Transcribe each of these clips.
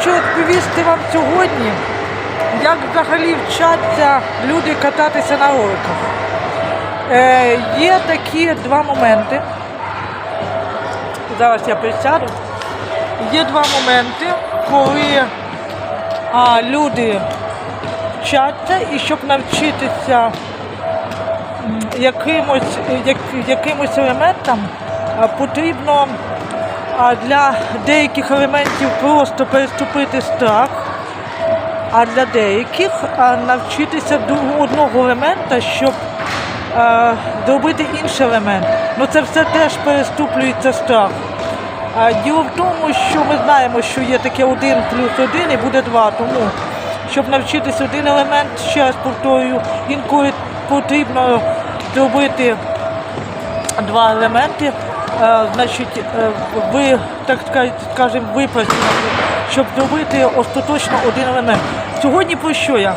хочу розповісти вам сьогодні, як взагалі вчаться люди кататися на роликах. Е, є такі два моменти. Зараз я присяду. Є два моменти, коли а, люди вчаться і щоб навчитися якимось, як, якимось елементам, потрібно а, для деяких елементів просто переступити страх, а для деяких навчитися до одного елемента, щоб е, зробити інший елемент. Ну це все теж переступлюється страх. А діло в тому, що ми знаємо, що є таке один плюс один і буде два. Тому, щоб навчитися один елемент, ще раз повторюю, інколи потрібно зробити два елементи. Е, значить, е, ви, так скажемо, випрацювати, щоб зробити остаточно один елемент. Сьогодні про що я?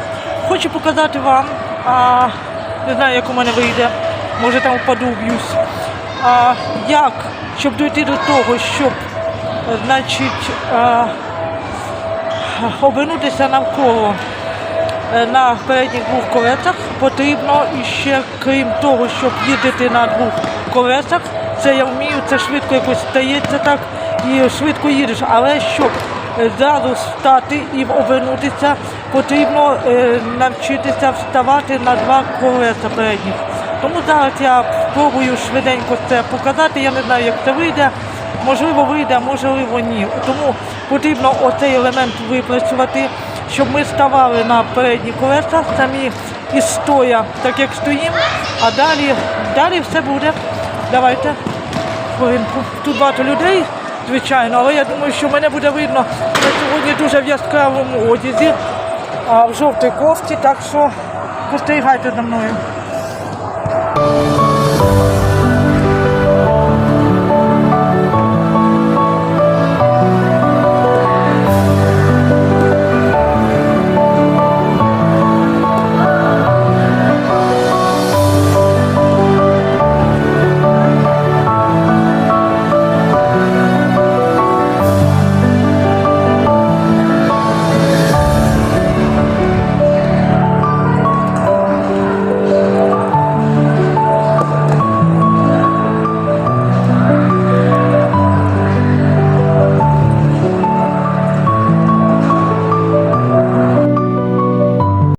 Хочу показати вам, а, не знаю, як у мене вийде, може там впаду, вб'юсь. А, як, щоб дійти до того, щоб, значить, е, обернутися навколо на передніх двох колесах потрібно іще, крім того, щоб їздити на двох колесах, це я вмію, це швидко якось стається так і швидко їдеш. Але щоб е, зразу встати і обернутися, потрібно е, навчитися вставати на два колеса передніх. Тому зараз я спробую швиденько це показати. Я не знаю, як це вийде. Можливо, вийде, можливо, ні. Тому потрібно оцей елемент випрацювати, щоб ми ставали на передні колеса самі із стоя, так як стоїмо, а далі, далі все буде. Давайте. Хвилинку. Тут багато людей, звичайно, але я думаю, що мене буде видно я сьогодні дуже в яскравому одязі, а в жовтій кофті, так що спостерігайте за мною.